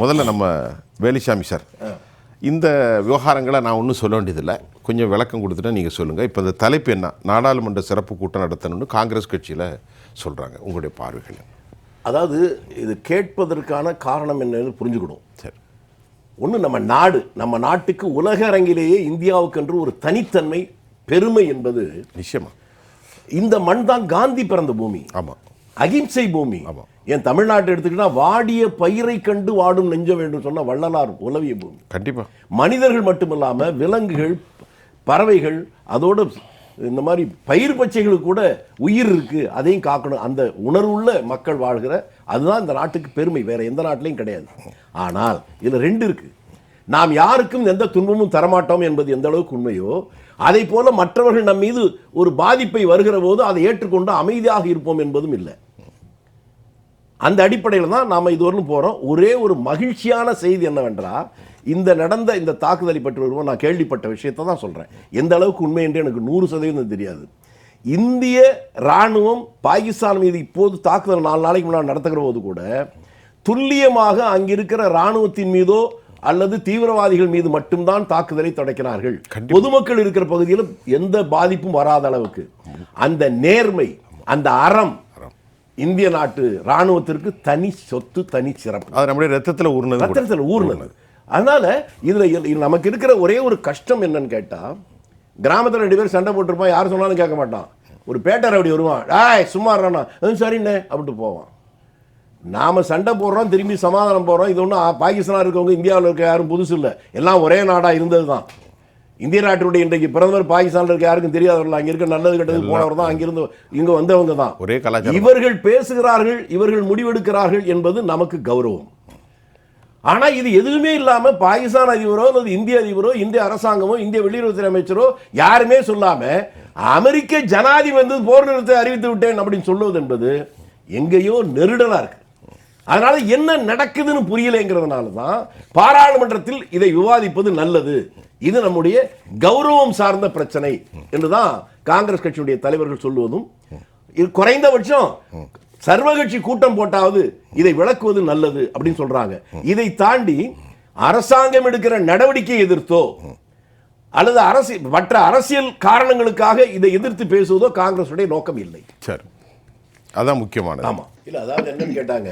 முதல்ல நம்ம வேலுசாமி சார். இந்த விவகாரங்களை நான் ஒன்றும் சொல்ல வேண்டியதில்லை. கொஞ்சம் விளக்கம் கொடுத்துட்டா நீங்கள் சொல்லுங்கள் இப்போ இந்த தலைப்பு என்ன? நாடாளுமன்ற சிறப்பு கூட்டம் நடத்தணும்னு காங்கிரஸ் கட்சியில் சொல்கிறாங்க உங்களுடைய பார்வைகள் அதாவது இது கேட்பதற்கான காரணம் என்னன்னு புரிஞ்சுக்கணும். சரி. ஒன்று நம்ம நாடு. நம்ம நாட்டுக்கு உலக அரங்கிலேயே இந்தியாவுக்கென்று ஒரு தனித்தன்மை பெருமை என்பது நிச்சயமா. இந்த மண் தான் காந்தி பிறந்த பூமி. ஆமாம் அகிம்சை பூமி. ஆமா. என் தமிழ்நாட்டை எடுத்துக்கிட்டா வாடிய பயிரை கண்டு வாடும் நெஞ்ச வேண்டும் சொன்ன வள்ளலார் உலவிய பூமி. கண்டிப்பாக மனிதர்கள் மட்டுமில்லாம விலங்குகள் பறவைகள் அதோட இந்த மாதிரி பயிர் பச்சைகளுக்கு கூட உயிர் இருக்கு. அதையும் காக்கணும். அந்த உணர்வுள்ள மக்கள் வாழ்கிற அதுதான் இந்த நாட்டுக்கு பெருமை. வேற எந்த நாட்டிலையும் கிடையாது. ஆனால் இதுல ரெண்டு இருக்கு. நாம் யாருக்கும் எந்த துன்பமும் தரமாட்டோம் என்பது எந்த அளவுக்கு உண்மையோ அதை போல மற்றவர்கள் நம் மீது ஒரு பாதிப்பை வருகிற போது அதை ஏற்றுக்கொண்டு அமைதியாக இருப்போம் என்பதும் இல்லை. அந்த அடிப்படையில் தான் நாம் இதுவரையிலும் போகிறோம் ஒரே ஒரு மகிழ்ச்சியான செய்தி என்னவென்றால் இந்த நடந்த இந்த தாக்குதலை பற்றி வருவோம் நான் கேள்விப்பட்ட விஷயத்தை தான் சொல்கிறேன் எந்த அளவுக்கு உண்மை என்று எனக்கு நூறு சதவீதம் தெரியாது. இந்திய ராணுவம் பாகிஸ்தான் மீது இப்போது தாக்குதல் நாலு நாளைக்கு முன்னாடி நடத்துகிற போது கூட துல்லியமாக அங்கிருக்கிற ராணுவத்தின் மீதோ அல்லது தீவிரவாதிகள் மீது மட்டும்தான் தாக்குதலை தொடக்கினார்கள். பொதுமக்கள் இருக்கிற பகுதியில் எந்த பாதிப்பும் வராத அளவுக்கு. அந்த நேர்மை அந்த அறம் இந்திய நாட்டு ராணுவத்திற்கு தனி சொத்து தனி சிறப்பு. அது நம்முடைய ரத்தத்தில் ஊர்னது. ரத்தத்தில் ஊர்னது. அதனால இதுல நமக்கு இருக்கிற ஒரே ஒரு கஷ்டம் என்னன்னு கேட்டா கிராமத்துல ரெண்டு பேரும் சண்டை போட்டிருப்பான் யார் சொன்னாலும் கேட்க மாட்டான். ஒரு பேட்டர் அப்படி வருவான். டேய் சும்மா இருறானா சரிண்ணே அப்படின்ட்டு போவான். நாம சண்டை போடுறோம் திரும்பி சமாதானம் போடுறோம். இது ஒன்றும் பாகிஸ்தான் இருக்கவங்க இந்தியாவில் இருக்க யாரும் புதுசு இல்லை. எல்லாம் ஒரே நாடா இருந்தது தான் இந்திய நாட்டுடைய இன்றைக்கு பிரதமர் பாகிஸ்தானில் இருக்க யாருக்கும் தெரியாதவர்கள் அங்க இருக்க நல்லது கெட்டது போனவர் தான் அங்கிருந்து இங்க வந்தவங்க தான். ஒரே கலாச்சாரம். இவர்கள் பேசுகிறார்கள் இவர்கள் முடிவெடுக்கிறார்கள் என்பது நமக்கு கௌரவம். ஆனா இது எதுவுமே இல்லாம பாகிஸ்தான் அதிபரோ அல்லது இந்திய அதிபரோ இந்திய அரசாங்கமோ இந்திய வெளியுறவுத்துறை அமைச்சரோ யாருமே சொல்லாம அமெரிக்க ஜனாதிபதி வந்து போர் நிறுத்தத்தை அறிவித்து விட்டேன் அப்படின்னு சொல்லுவது என்பது எங்கேயோ நெருடலா இருக்கு. அதனால என்ன நடக்குதுன்னு புரியலைங்கிறதுனால தான் பாராளுமன்றத்தில் இதை விவாதிப்பது நல்லது. இது நம்முடைய கௌரவம் சார்ந்த பிரச்சனை என்றுதான் காங்கிரஸ் கட்சியுடைய தலைவர்கள் சொல்லுவதும். குறைந்தபட்சம் சர்வகட்சி கூட்டம் போட்டாவது இதை விளக்குவது நல்லது அப்படின்னு சொல்றாங்க. இதை தாண்டி அரசாங்கம் எடுக்கிற நடவடிக்கையை எதிர்த்தோ அல்லது அரசு மற்ற அரசியல் காரணங்களுக்காக இதை எதிர்த்து பேசுவதோ காங்கிரசுடைய நோக்கம் இல்லை. சரி. அதான் முக்கியமானது. ஆமா. இல்ல அதாவது என்னன்னு கேட்டாங்க.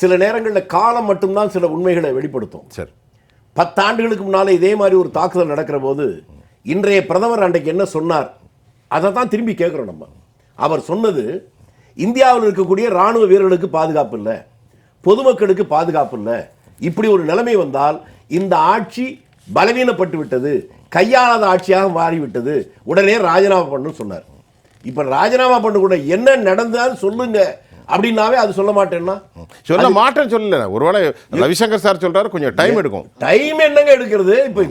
சில நேரங்களில் காலம் மட்டும்தான் சில உண்மைகளை வெளிப்படுத்தும். சரி. பத்தாண்டுகளுக்கு முன்னாலே இதே மாதிரி ஒரு தாக்குதல் நடக்கிற போது இன்றைய பிரதமர் அன்றைக்கு என்ன சொன்னார்? அதை தான் திரும்பி கேட்குறோம் நம்ம. அவர் சொன்னது இந்தியாவில் இருக்கக்கூடிய ராணுவ வீரர்களுக்கு பாதுகாப்பு இல்லை பொதுமக்களுக்கு பாதுகாப்பு இல்லை. இப்படி ஒரு நிலைமை வந்தால் இந்த ஆட்சி பலவீனப்பட்டு விட்டது கையாளாத ஆட்சியாக மாறிவிட்டது. உடனே ராஜினாமா பண்ணு சொன்னார். இப்போ ராஜினாமா பண்ண கூட என்ன நடந்தாலும் சொல்லுங்க. அப்படின்னாவே அது சொல்ல மாட்டேன்னா? சொல்ல மாட்டேன்னு சொல்லல. ஒருவேளை ரவிசங்கர் சார் சொல்றாரு கொஞ்சம் டைம் எடுக்கும். டைம் என்னங்க எடுக்கிறது? இப்ப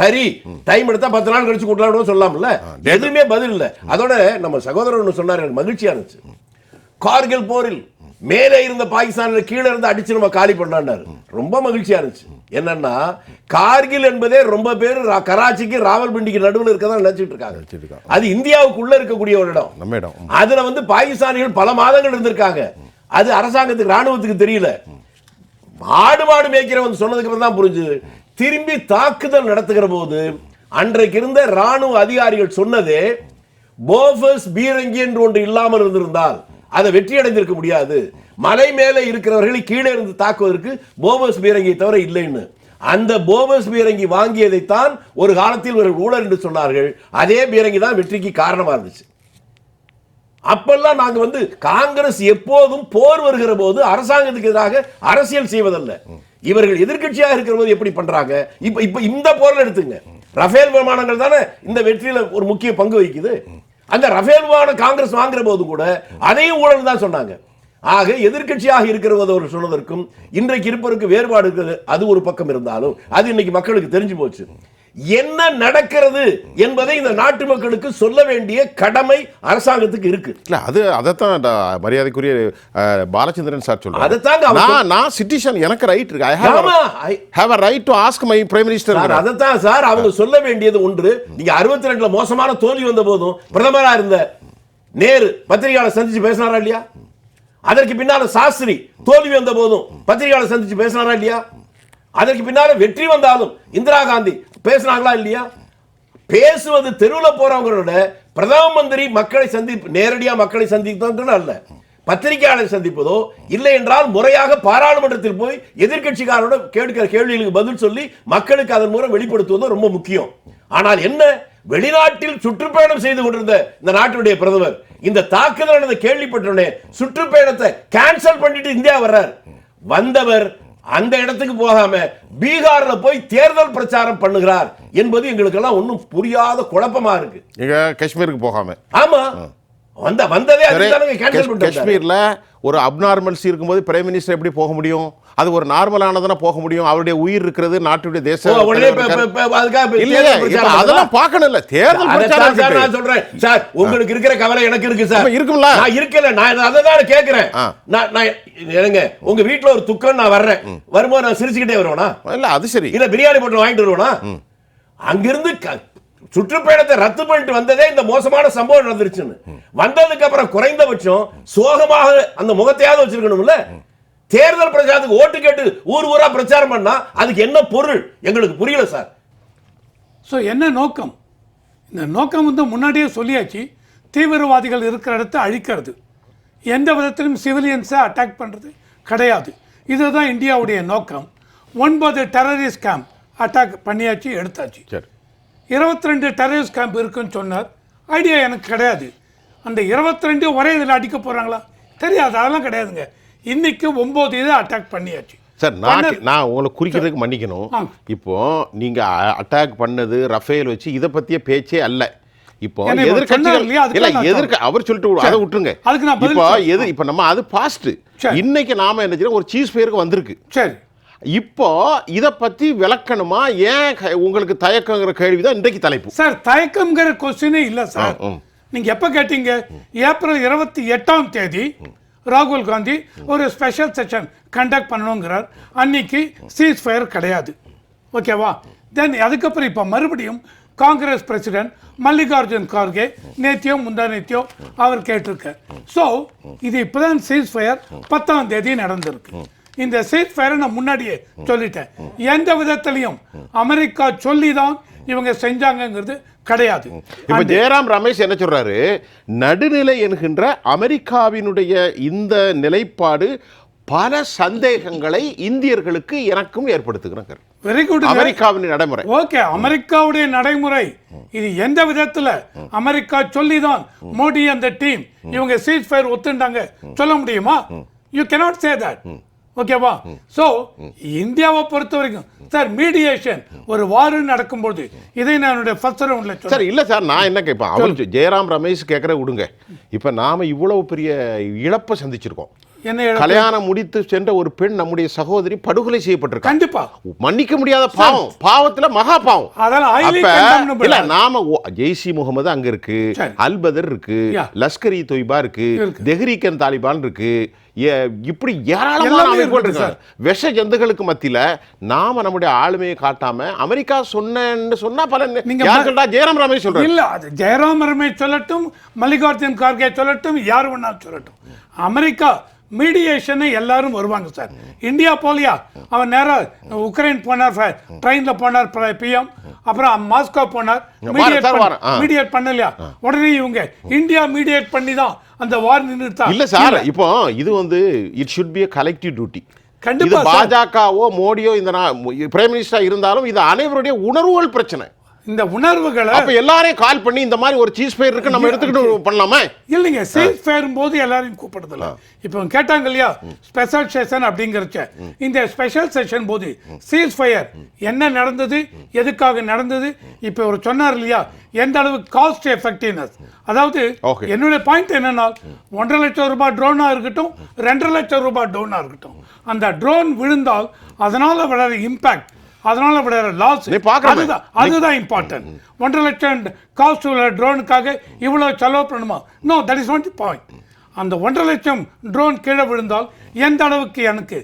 சரி டைம் எடுத்தா பத்து நாள் கழிச்சு கூட்டலாம் சொல்லலாம்ல எதுவுமே பதில் இல்ல. அதோட நம்ம சகோதரர் ஒண்ணு சொன்னார் எனக்கு மகிழ்ச்சியா இருந்துச்சு. கார்கில் போரில் மேலே இருந்த பாகிஸ்தான்ல கீழே இருந்து அடிச்சு நம்ம காலி பண்ணாண்டாரு. ரொம்ப மகிழ்ச்சியா இருந்துச்சு. என்னன்னா கார்கில் என்பதே ரொம்ப பேர் கராச்சிக்கு ராவல்பிண்டிக்கு நடுவில் இருக்கதான் நினைச்சிட்டு இருக்காங்க. அது இந்தியாவுக்குள்ள இருக்கக்கூடிய ஒரு இடம். நம்ம இடம். அதுல வந்து பாகிஸ்தானிகள் பல மாதங்கள் இருந்திருக்காங்க. அது அரசாங்கத்துக்கு ராணுவத்துக்கு தெரியல. ஆடு மாடு மேய்க்கிறவன் சொன்னதுக்கு அப்புறம் தான் புரிஞ்சுது. திரும்பி தாக்குதல் நடத்துகிற போது அன்றைக்கு இருந்த ராணுவ அதிகாரிகள் சொன்னதே போஃபஸ் பீரங்கி என்று ஒன்று இல்லாமல் இருந்திருந்தால் அதை வெற்றி அடைந்திருக்க முடியாது. மலை மேலே இருக்கிறவர்களை கீழே இருந்து தாக்குவதற்கு போபஸ் பீரங்கியை தவிர இல்லைன்னு. அந்த போபஸ் பீரங்கி வாங்கியதைத்தான் ஒரு காலத்தில் ஒரு ஊழல் என்று சொன்னார்கள். அதே பீரங்கி தான் வெற்றிக்கு காரணமா இருந்துச்சு. அப்பெல்லாம் நாங்க வந்து காங்கிரஸ் எப்போதும் போர் வருகிற போது அரசாங்கத்துக்கு எதிராக அரசியல் செய்வதல்ல. இவர்கள் எதிர்கட்சியாக இருக்கிற போது எப்படி பண்றாங்க? இப்ப இப்போ இந்த போர்ல எடுத்துங்க. ரஃபேல் விமானங்கள் தானே இந்த வெற்றியில ஒரு முக்கிய பங்கு வகிக்குது. அந்த ரஃபேல் விமானம் காங்கிரஸ் வாங்குற போது கூட அதையும் ஊழல் தான் சொன்னாங்க. ஆக எதிர்க்கட்சியாக இருக்கிறவர் சொன்னதற்கும் இன்றைக்கு இருப்பதற்கு வேறுபாடு இருக்கிறது அது ஒரு பக்கம் இருந்தாலும் அது இன்னைக்கு மக்களுக்கு தெரிஞ்சு போச்சு. என்ன நடக்கிறது என்பதை இந்த நாட்டு மக்களுக்கு சொல்ல வேண்டிய கடமை அரசாங்கத்துக்கு இருக்கு. இல்ல அது அதைத்தான் மரியாதைக்குரிய பாலச்சந்திரன் சார் சொல்றாரு. அதைத்தாங்க நான் நான் சிட்டிசன் எனக்கு ரைட் இருக்கு. I have have a right to ask my prime minister sir அதைத்தான் சார் அவங்க சொல்ல வேண்டியது ஒன்று. நீங்க அறுபத்தி ரெண்டுல மோசமான தோல்வி வந்த போதும் பிரதமரா இருந்த நேரு பத்திரிகையாளர் சந்திச்சு பேசினாரா இல்லையா? அதற்கு பின்னால சாஸ்திரி தோல்வி வந்த போதும் பத்திரிகையாளர் சந்திச்சு பேசினாரா இல்லையா? அதற்கு பின்னால வெற்றி வந்தாலும் இந்திரா காந்தி பேசினாங்களா இல்லையா? பேசுவது தெருவில் போறவங்களோட பிரதம மந்திரி மக்களை சந்திப்பு நேரடியாக மக்களை சந்தித்தது அல்ல. பத்திரிகையாளர் சந்திப்பதோ இல்லை என்றால் முறையாக பாராளுமன்றத்தில் போய் எதிர்க்கட்சிக்காரோட கேட்கிற கேள்விகளுக்கு பதில் சொல்லி மக்களுக்கு அதன் மூலம் வெளிப்படுத்துவதும் ரொம்ப முக்கியம். ஆனால் என்ன? வெளிநாட்டில் சுற்றுப்பயணம் செய்து கொண்டிருந்த இந்த நாட்டினுடைய பிரதமர் இந்த தாக்குதல் நடந்த கேள்விப்பட்டவுடனே சுற்றுப்பயணத்தை கேன்சல் பண்ணிட்டு இந்தியா வர்றார். வந்தவர் அந்த இடத்துக்கு போகாம பீகார்ல போய் தேர்தல் பிரச்சாரம் பண்ணுகிறார் என்பது எங்களுக்கெல்லாம் ஒன்றும் புரியாத குழப்பமா இருக்கு. நீங்க காஷ்மீருக்கு போகாம. ஆமா. வந்த வந்ததே கேன்சல் பண்ணிட்டு காஷ்மீர்ல ஒரு அப்நார்மல்ஸ் இருக்கும்போது பிரைம் மினிஸ்டர் எப்படி போக முடியும்? அது ஒரு நார்மலானதான போக முடியும். அவருடைய உயிர் இருக்கிறது நாட்டுடைய தேச ஓ, உடனே தலைவர் இப்ப- இருக்காரு. இப்ப- இப்ப அதுக்காக இப்ப இல்லையே, தேர்தல் இப்ப பிரச்சாரம் அதெல்லாம். பார்க்கணும் இல்ல தேர்தல் நான். சொல்றேன். சார் உங்களுக்கு இருக்கிற கவலை எனக்கு இருக்கு சார். இருக்கும்ல? நான் இருக்கல நான் அதை தான் ஆ. நான் நான் உங்க வீட்ல ஒரு துக்கம் நான் வர்றேன். வரும்போது நான் சிரிச்சுக்கிட்டே வருவேனா? இல்ல அது சரி. இல்ல பிரியாணி போட்டு வாங்கிட்டு வருவேனா? அங்கிருந்து சுற்றுப்பயணத்தை ரத்து பண்ணிட்டு வந்ததே இந்த மோசமான சம்பவம் நடந்துருச்சுன்னு. வந்ததுக்கு அப்புறம் குறைந்தபட்சம் சோகமாக அந்த முகத்தையாவது வச்சிருக்கணும்ல? தேர்தல் பிரச்சாரத்துக்கு ஓட்டு கேட்டு ஊர் ஊரா பிரச்சாரம் பண்ணா அதுக்கு என்ன பொருள்? எங்களுக்கு புரியல சார். ஸோ என்ன நோக்கம்? இந்த நோக்கம் வந்து முன்னாடியே சொல்லியாச்சு. தீவிரவாதிகள் இருக்கிற இடத்த அழிக்கிறது. எந்த விதத்திலும் சிவிலியன்ஸை அட்டாக் பண்ணுறது கிடையாது. இதுதான் இந்தியாவுடைய நோக்கம். ஒன்பது டெரரிஸ்ட் கேம்ப் அட்டாக் பண்ணியாச்சு எடுத்தாச்சு. சரி. இருபத்தி ரெண்டு டெரரிஸ்ட் கேம்ப் இருக்குன்னு சொன்னார். ஐடியா எனக்கு கிடையாது. அந்த இருபத்தி ரெண்டு ஒரே இதில் அடிக்க போகிறாங்களா தெரியாது. அதெல்லாம் கிடையாதுங்க. இன்னைக்கு ஒம்பது இதை அட்டாக் பண்ணியாச்சு. சார் நான் நான் உங்களை குறிக்கிறதுக்கு மன்னிக்கணும். இப்போ நீங்க அட்டாக் பண்ணது ரஃபேல் வச்சு இதை பத்திய பேச்சே அல்ல. இப்போ அதுக்கு இல்ல எதிர்க்க அவர் சொல்லிட்டு அதை விட்டுருங்க. இப்போ. எது இப்போ நம்ம அது பாஸ்ட். இன்னைக்கு நாம என்ன ஒரு சீஸ் பேருக்கு வந்திருக்கு. சரி இப்போ இத பத்தி விளக்கணுமா? ஏன் உங்களுக்கு தயக்கங்கிற கேள்விதான் இன்றைக்கு தலைப்பு. சார் தயக்கம்ங்கிற கொஸ்டினே இல்லை சார். நீங்க எப்ப கேட்டீங்க? ஏப்ரல் இருபத்தி எட்டாம் தேதி ராகுல் காந்தி ஒரு ஸ்பெஷல் செஷன் கண்டக்ட் பண்ணணுங்கிறார். அன்னைக்கு சீஸ் ஃபயர் கிடையாது. ஓகேவா? தென் அதுக்கப்புறம் இப்போ மறுபடியும் காங்கிரஸ் பிரசிடென்ட் மல்லிகார்ஜுன் கார்கே நேத்தியம் முந்தா நேத்தியம் அவர் கேட்டிருக்கார். ஸோ இது இப்போதான் சீஸ் ஃபயர் பத்தாம் தேதி நடந்திருக்கு. இந்த சீஸ் ஃபயரை நான் முன்னாடியே சொல்லிட்டேன். எந்த விதத்திலையும் அமெரிக்கா சொல்லி தான் இவங்க செஞ்சாங்கங்கிறது கிடையாது. இப்ப ஜெயராம் ரமேஷ் என்ன சொல்றாரு? நடுநிலை என்கின்ற அமெரிக்காவினுடைய இந்த நிலைப்பாடு பல சந்தேகங்களை இந்தியர்களுக்கு எனக்கும் ஏற்படுத்துகிறாங்க வெரி குட் அமெரிக்காவின் நடைமுறை. ஓகே அமெரிக்காவுடைய நடைமுறை. இது எந்த விதத்துல? அமெரிக்கா சொல்லிதான் மோடி அந்த டீம் இவங்க சீஸ் ஃபயர் ஒத்துண்டாங்க சொல்ல முடியுமா? யூ cannot சே தட் ஓகேவா சோ இந்தியாவை பொறுத்த வரைக்கும் சார் மீடியேஷன் ஒரு வாரு நடக்கும்போது இதை நான் என்னுடைய ஃபர்ஸ்ட் ரவுண்ட்ல சார் இல்ல சார் நான் என்ன கேட்பேன் அவர் ஜெயராம் ரமேஷ் கேட்கற விடுங்க. இப்ப நாம இவ்வளவு பெரிய இழப்பை சந்திச்சிருக்கோம்? கல்யாணம் முடித்து சென்ற ஒரு பெண் நம்முடைய சகோதரி படுகொலை செய்யப்பட்டிருக்காங்க கண்டிப்பா. மன்னிக்க முடியாத பாவம். பாவத்துல மகா பாவம். அதெல்லாம். இல்ல நாம ஜெய்ஷி முகமது அங்க இருக்கு. அல்பதர் இருக்கு. லஷ்கர் இ தொய்பா இருக்கு. தெஹ்ரீக்கன் தாலிபான் இருக்கு இப்படி ஏராளமான அமைப்புகள் இருக்காங்க விஷ ஜந்துகளுக்கு மத்தியில நாம நம்முடைய ஆளுமையை காட்டாம அமெரிக்கா சொன்னேன்னு சொன்னா பல நீங்க யார் ம- சொல்றா ஜெயராம் ரமேஷ் சொல்றாரு. இல்ல ஜெயராம் ரமேஷ் சொல்லட்டும் மல்லிகார்ஜுன் கார்கே சொல்லட்டும் யார் வேணா சொல்லட்டும். அமெரிக்கா மீடியேஷனை எல்லாரும் வருவாங்க சார். இந்தியா போலியா? அவன் நேரா உக்ரைன் போனார் ட்ரெயின்ல போனார் பிஎம் அப்புறம் மாஸ்கோ போனார். மீடியேட் பண்ணலையா? உடனே இவங்க இந்தியா மீடியேட் பண்ணி தான் அந்த வார் நின்றுட்டா இல்ல சார் இப்போ இது வந்து it should be collective duty இது கண்டிப்பா. பாஜகவோ மோடியோ இந்த பிரைம் மினிஸ்டரா இருந்தாலும் இது அனைவருடைய உணர்வுகள் பிரச்சனை. இந்த உணர்வுகளை அப்ப எல்லாரையும் கால் பண்ணி இந்த மாதிரி ஒரு சீஸ் பயிர் இருக்கு நம்ம எடுத்துக்கிட்டு பண்ணலாமா? இல்லைங்க சேல்ஸ் ஃபேரும் போது எல்லாரையும் கூப்பிடுறதில்ல. இப்போ கேட்டாங்க இல்லையா? ஸ்பெஷல் செஷன் அப்படிங்கிறச்ச. இந்த ஸ்பெஷல் செஷன் போது சீல்ஸ் ஃபயர் என்ன நடந்தது? எதுக்காக நடந்தது? இப்போ ஒரு சொன்னார் இல்லையா? எந்த அளவுக்கு காஸ்ட் எஃபெக்டிவ்னஸ் அதாவது. என்னுடைய பாயிண்ட் என்னன்னா ஒன்றரை லட்சம் ரூபாய் ட்ரோனா இருக்கட்டும் ரெண்டரை லட்சம் ரூபாய் ட்ரோனா இருக்கட்டும். அந்த ட்ரோன் விழுந்தால் அதனால விளையாட இம்பாக்ட் அதனால விளையாட லாஸ். அதுதான் அதுதான் இம்பார்ட்டன்ட் ஒன்றரை லட்சம் காஸ்ட் உள்ள ட்ரோனுக்காக இவ்வளவு செலவு பண்ணுமா no that is not the point அந்த ஒன்றரை லட்சம் ட்ரோன் கீழே விழுந்தால் எந்த அளவுக்கு எனக்கு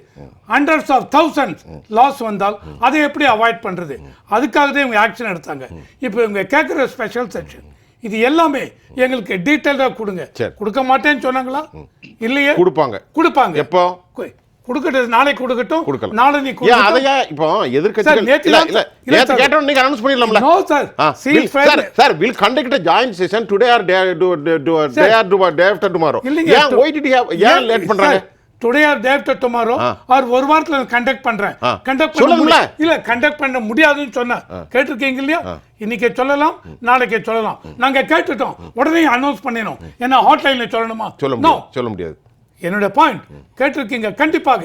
ஹண்ட்ரட்ஸ் ஆஃப் தௌசண்ட்ஸ் லாஸ் வந்தால் அதை எப்படி அவாய்ட் பண்றது? அதுக்காக தான் இவங்க ஆக்ஷன் எடுத்தாங்க. இப்போ இவங்க கேட்குற ஸ்பெஷல் செக்ஷன் இது எல்லாமே எங்களுக்கு டீட்டெயிலாக கொடுங்க. கொடுக்க மாட்டேன்னு சொன்னாங்களா? இல்லையே? கொடுப்பாங்க. கொடுப்பாங்க. எப்போ? கொடுக்கட்டும் நாளை கொடுக்கட்டும். கொடுக்கலாம். நாளை நீ ஏன் கொடுக்கட்டும். அதையா இப்போ எதிர்க்கட்சிகள்? சார், நேத்து இல்ல நேத்து சார். கேட்டோம் நீங்க announce. Ah, See, will- fair- sir, sir, we'll conduct a joint session. Today or day do- do- day or do- day after tomorrow. ஏன் why did you have- ஏன் லேட் பண்றாங்க? Today or day after tomorrow. Or ஒரு வாரத்துல conduct பண்றேன். Conduct பண்ண இல்ல conduct பண்ண முடியாதுன்னு சொன்னேன் கேட்டிருக்கீங்க இல்லையா? இன்னைக்கு சொல்லலாம் நாளைக்கே சொல்லலாம். நாங்க கேட்டுட்டோம். உடனே அனௌன்ஸ் பண்ணினோம் ஏன்னா ஹாட்லைன்ல சொல்லணுமா? சொல்ல. முடியாது சொல்ல முடியாது. என்னோட பாயிண்ட் கேட்டிருக்கீங்க கண்டிப்பாக.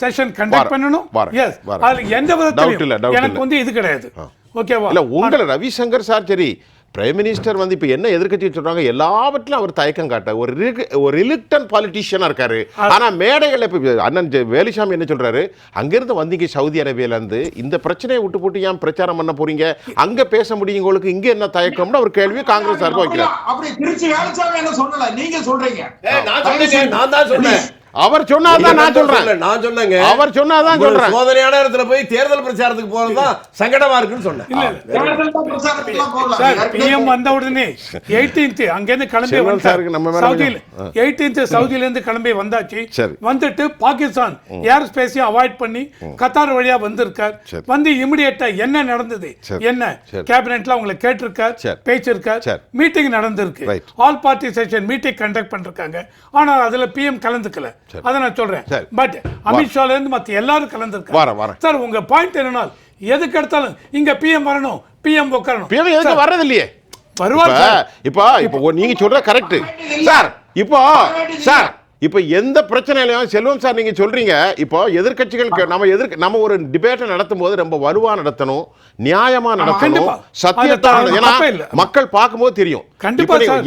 செஷன் கண்டக்ட் பண்ணணும். எஸ். அதுல எந்த விதத்திலும் எனக்கு. வந்து இது கிடையாது. ஓகேவா இல்ல உங்களை ரவிசங்கர் சார் சரி பிரைம் மினிஸ்டர் வந்து இப்ப என்ன எதிர்க்கட்சி சொல்றாங்க எல்லாவற்றிலும் அவர் தயக்கம் காட்ட ஒரு ஒரு ரிலிக்டன் பாலிட்டிஷியனா இருக்காரு. ஆனா மேடைகள்ல இப்ப அண்ணன் ஜெ- வேலுசாமி என்ன சொல்றாரு அங்கிருந்து வந்தீங்க சவுதி அரேபியால இருந்து இந்த பிரச்சனையை விட்டு போட்டு ஏன் பிரச்சாரம் பண்ண போறீங்க? அங்க பேச முடியும் உங்களுக்கு இங்க என்ன தயக்கம்னு ஒரு கேள்வி காங்கிரஸ் சார்பு வைக்கிறார். அப்படி திருச்சி வேலுச்சாமி என்ன சொல்லல? நீங்க சொல்றீங்க. ஏய், நான் சொன்னேங்க, நான் தான் சொன்னேன் அவர் சொன்னாதான் நான் சொல்றேன். நான் சொன்னேங்க. அவர் சொன்னாதான் சொல்றேன். சோதனையான இடத்துல போய் தேர்தல் பிரச்சாரத்துக்கு போறதுதான் சங்கடமா இருக்குன்னு சொன்னேன். பிஎம் வந்த உடனே 18th அங்கேருந்து கிளம்பி வந்தார் சாருக்கு நம்ம மேல சவுதியில் கொஞ்சம், 18th சவுதியில இருந்து கிளம்பி வந்தாச்சு. வந்துட்டு பாகிஸ்தான் ஏர் ஸ்பேஸையும் அவாய்ட் பண்ணி கத்தார் வழியா வந்திருக்கார். வந்து இமிடியேட்டா என்ன நடந்தது. என்ன. கேபினெட்ல உங்களை கேட்டிருக்கார் சரி. பேச்சிருக்கார் சரி. மீட்டிங் நடந்திருக்கு. All party session meeting conduct பண்ணிருக்காங்க. ஆனா அதுல பிஎம் கலந்துக்கல. அதை நான் சொல்றேன். சரி. பட் அமித்ஷால இருந்து மத்த எல்லாரும் கலந்துருக்காங்க. வரேன், வரேன். சார் உங்க பாயிண்ட் என்னன்னா எதுக்கு எடுத்தாலும் இங்க பிஎம் வரணும் பிஎம் உட்காரணும் பிறகு எதுக்கு வர்றது இல்லையே வருவார் இப்ப இப்போ நீங்க சொல்ற கரெக்ட் சார் இப்போ சார் இப்போ எந்த பிரச்சனையிலையும் செல்வம் சார் நீங்க சொல்றீங்க. இப்போ எதிர்க்கட்சிகள் நம்ம எதிர்க்க நம்ம ஒரு டிபேட்டை நடத்தும் போது ரொம்ப வலுவா நடத்தணும் நியாயமா நடத்தணும் கண்டிப்பா. சத்தியத்தா அது நடத்தணும். ஏன்னா. மக்கள் பார்க்கும்போது தெரியும்.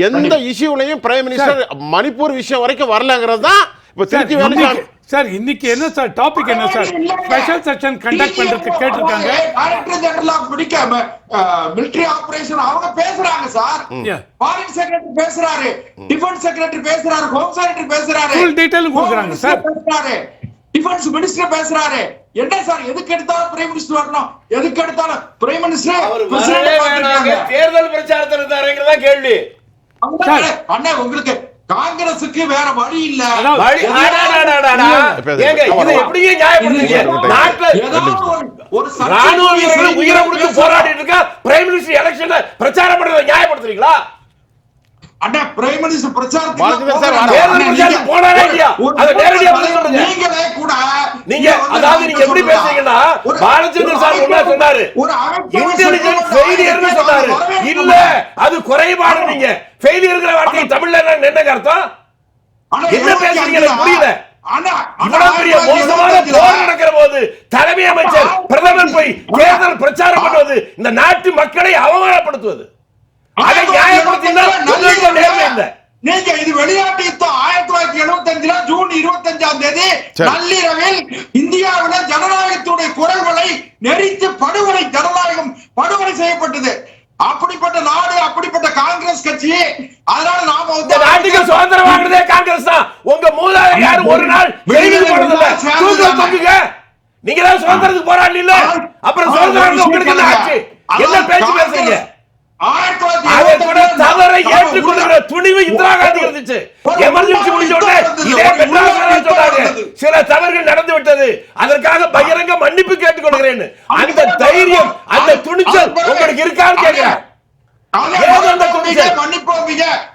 எந்த இஷ்யூலையும் பிரைம் மினிஸ்டர் மணிப்பூர் விஷயம் வரைக்கும் வரலங்கிறது தான் இப்போ சார், திருச்சி வேலுசாமி இன்னைக்கு- சார் இன்னைக்கு என்ன சார் டாபிக் என்ன சார்? ஸ்பெஷல் செக்ஷன் கண்டக்ட் பண்றதுக்கு கேட்டிருக்காங்க. டைரக்டர் ஜெனரல் ஆஃப் பிடிக்காம மிலிட்டரி ஆபரேஷன் அவங்க பேசுறாங்க சார். ஃபாரின் செக்ரட்டரி பேசுறாரு. டிஃபென்ஸ் செக்ரட்டரி பேசுறாரு. ஹோம் செக்ரட்டரி பேசுறாரு. Full detail கொடுக்குறாங்க. Minister பேசுறாரு. டிஃபென்ஸ் மினிஸ்டர் பேசுறாரு. என்ன சார் எதுக்கு எடுத்தாலும் பிரைம் மினிஸ்டர் வரணும்? எதுக்கு எடுத்தாலும் பிரைம் மினிஸ்டர் தேர்தல் பிரச்சாரத்தில் இருந்தாருங்கிறதா கேள்வி. அண்ணா உங்களுக்கு காங்கிரசுக்கு வேற வழி இல்ல. ஒரு- ராணுவ வீரர்கள் உயிரை கொடுத்து. போராடிட்டு இருக்கா? பிரைம் மினிஸ்டர் எலெக்ஷன்ல பிரச்சாரம் பண்றதை நியாயப்படுத்துறீங்களா? அண்ணா பிரைம் மினிஸ்டர் பிரச்சாரத்துக்கு. நீங்களே கூட நீங்க அதாவது நீங்க எப்படி. பேசுறீங்கன்னா பாலச்சந்திரன் சார் அமைச்சர் சொன்னாரு. இன்டெலிஜென்ஸ் ஃபெயிலியர்னு சொன்னாரு. இல்ல அது குறைபாடு நீங்க. ஃபெயிலியர்ங்கிற வார்த்தை தமிழ்ல என்ன என்னங்க அர்த்தம்? என்ன பேசுறீங்க புரியல. இவ்வளவு பெரிய மோசமான போர் நடக்கிற போது தலைமை அமைச்சர் பிரதமர் போய் தேர்தல் பிரச்சாரம் பண்ணுவது இந்த நாட்டு மக்களை அவமானப்படுத்துவது. அதை நியாயப்படுத்தினால் நீங்க இது வெளிநாட்டு யுத்தம் ஆயிரத்தி தொள்ளாயிரத்தி எழுபத்தி அஞ்சுல ஜூன் இருபத்தி அஞ்சாம் தேதி. நள்ளிரவில் இந்தியாவில ஜனநாயகத்துடைய குரல்களை நெறித்து படுகொலை ஜனநாயகம் படுகொலை செய்யப்பட்டது. அப்படிப்பட்ட நாடு அப்படிப்பட்ட காங்கிரஸ் கட்சி அதனால நாம வந்து நாட்டுக்கு சுதந்திரம் வாங்குறதே காங்கிரஸ் தான். உங்க மூதாதை யாரும் ஒரு நாள் ஜெயிலுக்கு போனதில்ல. தூக்கில தொங்குங்க. நீங்க தான் சுதந்திரத்துக்கு போராடல அப்புறம் சுதந்திரம் உங்களுக்கு என்ன ஆச்சு? என்ன பேச்சு பேசுறீங்க ஆயிரத்தி தொள்ளாயிரத்தி அதை இருபத்தி நம்ம ஏற்றுக்கொள்கிற துணிவு இந்திரா காந்தி இருந்துச்சு எமர்ஜென்சி முடிஞ்ச உடனே இதே சொன்னாங்க சில தவறுகள் நடந்து விட்டது. அதற்காக பகிரங்க மன்னிப்பு கேட்டுக்கொள்கிறேன் அந்த தைரியம் அந்த துணிச்சல் உங்களுக்கு இருக்கான்னு கேட்கிறேன். மன்னிப்போம்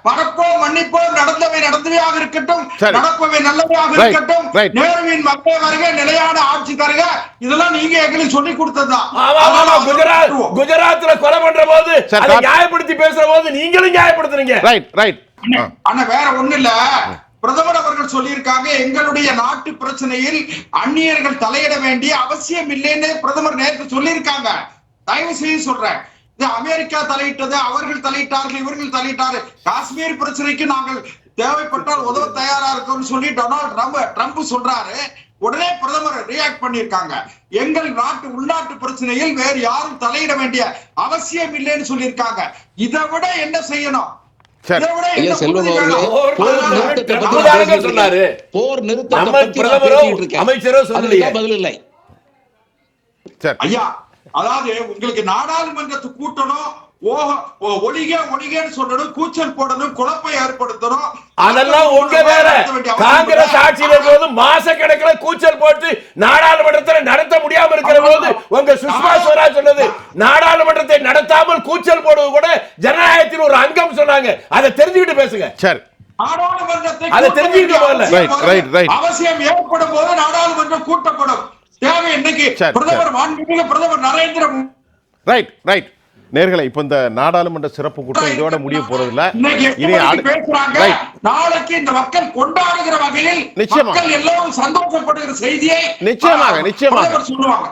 மறப்போம் மன்னிப்போம் நடந்தவை நடந்தவையாக இருக்கட்டும். நடப்பவை நல்லவையாக இருக்கட்டும். நேருவின் மக்கள் வருக நிலையான ஆட்சி தருக இதெல்லாம் நீங்க எங்களுக்கு சொல்லி கொடுத்ததுதான். குஜராத். குஜராத்ல கொலை பண்ற போது நியாயப்படுத்தி பேசுற போது நீங்களும் நியாயப்படுத்துறீங்க. ரைட் ரைட் அண்ணா வேற ஒண்ணு இல்ல. பிரதமர் அவர்கள் சொல்லியிருக்காங்க எங்களுடைய நாட்டு பிரச்சனையில் அந்நியர்கள் தலையிட வேண்டிய அவசியம் இல்லைன்னு பிரதமர் நேற்று சொல்லியிருக்காங்க. தயவு செய்து சொல்றேன். அமெரிக்கா தலையிட்டது அவர்கள் தலையிட்டார்கள் இவர்கள் தலையிட்டாரு காஷ்மீர் பிரச்சனைக்கு நாங்கள் தேவைப்பட்டால் உதவ தயாரா இருக்கோம்னு சொல்லி டொனால்ட் ட்ரம்ப் ட்ரம்ப் சொல்றாரு. உடனே பிரதமர் ரியாக்ட் பண்ணிருக்காங்க எங்கள் நாட்டு உள்நாட்டு பிரச்சனையில் வேறு யாரும் தலையிட வேண்டிய அவசியம் இல்லைன்னு சொல்லியிருக்காங்க. இதை விட என்ன செய்யணும்? போர் இருக்கேன். அமைச்சரோ பதில் இல்லை. சரி. ஐயா அதாவது உங்களுக்கு நாடாளுமன்றத்தை கூட்டணும் ஒழிக ஒழிகன்னு சொல்லணும் கூச்சல் போடணும் குழப்பம் ஏற்படுத்தணும். அதெல்லாம் உங்க வேற காங்கிரஸ் ஆட்சியில் இருக்கும்போது மாச கணக்குல கூச்சல் போட்டு நாடாளுமன்றத்தை நடத்த முடியாம இருக்கிற போது உங்க சுஷ்மா ஸ்வராஜ் சொன்னது நாடாளுமன்றத்தை நடத்தாமல் கூச்சல் போடுவது கூட ஜனநாயகத்தின் ஒரு அங்கம் சொன்னாங்க. அதை தெரிஞ்சுக்கிட்டு பேசுங்க. சரி. நாடாளுமன்றத்தை அதை கூட்ட தெரிஞ்சுக்கிட்டு. அவசியம் ஏற்படும் போது நாடாளுமன்றம் கூட்டப்படும். தேவை இன்னைக்கு. பிரதமர் மாண்புமிகு பிரதமர் நரேந்திர ரைட் ரைட் நேர்களை இப்போ இந்த நாடாளுமன்ற சிறப்பு கூட்டம் இதோட முடிய இனி பேசுறாங்க? ரைட் நாளைக்கு இந்த மக்கள் கொண்டாடுகிற வகையில் நிச்சயமா. மக்கள் எல்லோரும் சந்தோஷப்படுகிற செய்தியை நிச்சயமாக, நிச்சயமாக. சொல்லுவாங்க.